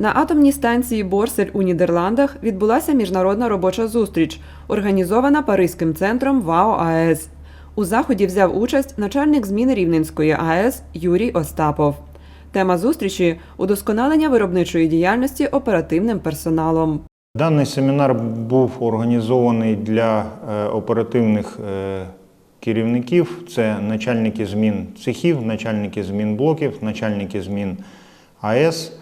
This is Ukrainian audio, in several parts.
На атомній станції Борсель у Нідерландах відбулася міжнародна робоча зустріч, організована Паризьким центром ВАО АЕС. У заході взяв участь начальник зміни Рівненської АЕС Юрій Остапов. Тема зустрічі удосконалення виробничої діяльності оперативним персоналом. Даний семінар був організований для е, оперативних е, керівників. Це начальники змін цехів, начальники змін блоків, начальники змін АЕС,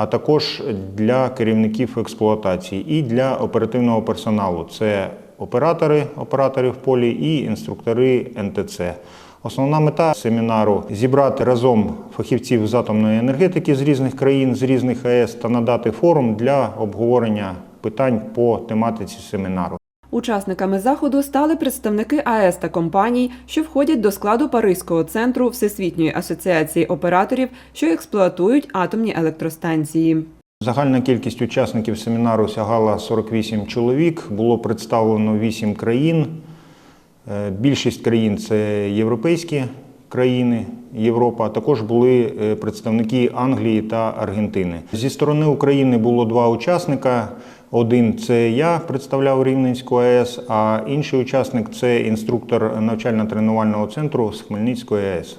а також для керівників експлуатації і для оперативного персоналу. Це оператори, оператори в полі і інструктори НТЦ. Основна мета семінару зібрати разом фахівців з атомної енергетики з різних країн, з різних АЕС та надати форум для обговорення питань по тематиці семінару. Учасниками заходу стали представники АЕС та компаній, що входять до складу Паризького центру Всесвітньої асоціації операторів, що експлуатують атомні електростанції. Загальна кількість учасників семінару сягала 48 чоловік. Було представлено 8 країн. Е, Більшість країн це європейські країни, Європа. а Також були е, представники Англії та Аргентини. Зі сторони України було два учасника. Один це я представляв Рівненську АЕС, а інший учасник це інструктор навчально-тренувального центру з Хмельницької АЕС.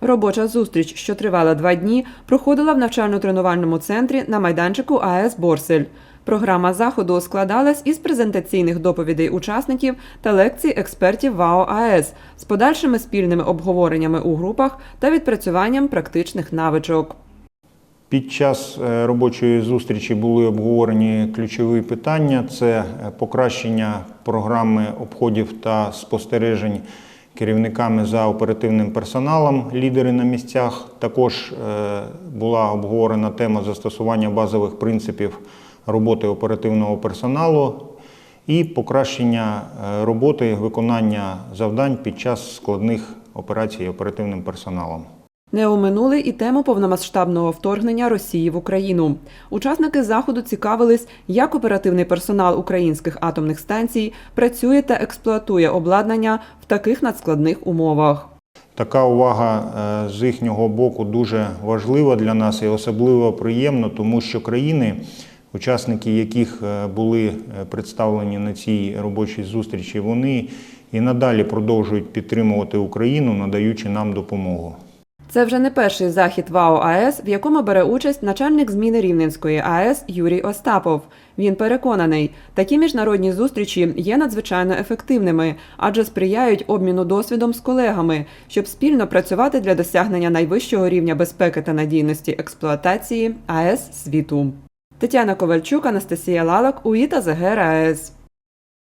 Робоча зустріч, що тривала два дні, проходила в навчально-тренувальному центрі на майданчику АЕС Борсель. Програма заходу складалась із презентаційних доповідей учасників та лекцій експертів ВАО АЕС з подальшими спільними обговореннями у групах та відпрацюванням практичних навичок. Під час е, робочої зустрічі були обговорені ключові питання: це е, покращення програми обходів та спостережень керівниками за оперативним персоналом, лідери на місцях. Також е, була обговорена тема застосування базових принципів роботи оперативного персоналу і покращення е, роботи виконання завдань під час складних операцій оперативним персоналом. Не оминули і тему повномасштабного вторгнення Росії в Україну. Учасники заходу цікавились, як оперативний персонал українських атомних станцій працює та експлуатує обладнання в таких надскладних умовах. Така увага е, з їхнього боку дуже важлива для нас і особливо приємно, тому що країни, учасники яких е, були е, представлені на цій робочій зустрічі, вони і надалі продовжують підтримувати Україну, надаючи нам допомогу. Це вже не перший захід ВАО АЕС, в якому бере участь начальник зміни Рівненської АЕС Юрій Остапов. Він переконаний, такі міжнародні зустрічі є надзвичайно ефективними, адже сприяють обміну досвідом з колегами, щоб спільно працювати для досягнення найвищого рівня безпеки та надійності експлуатації АЕС світу. Тетяна Ковальчук, Анастасія Лалак, УІТА ЗГР АЕС.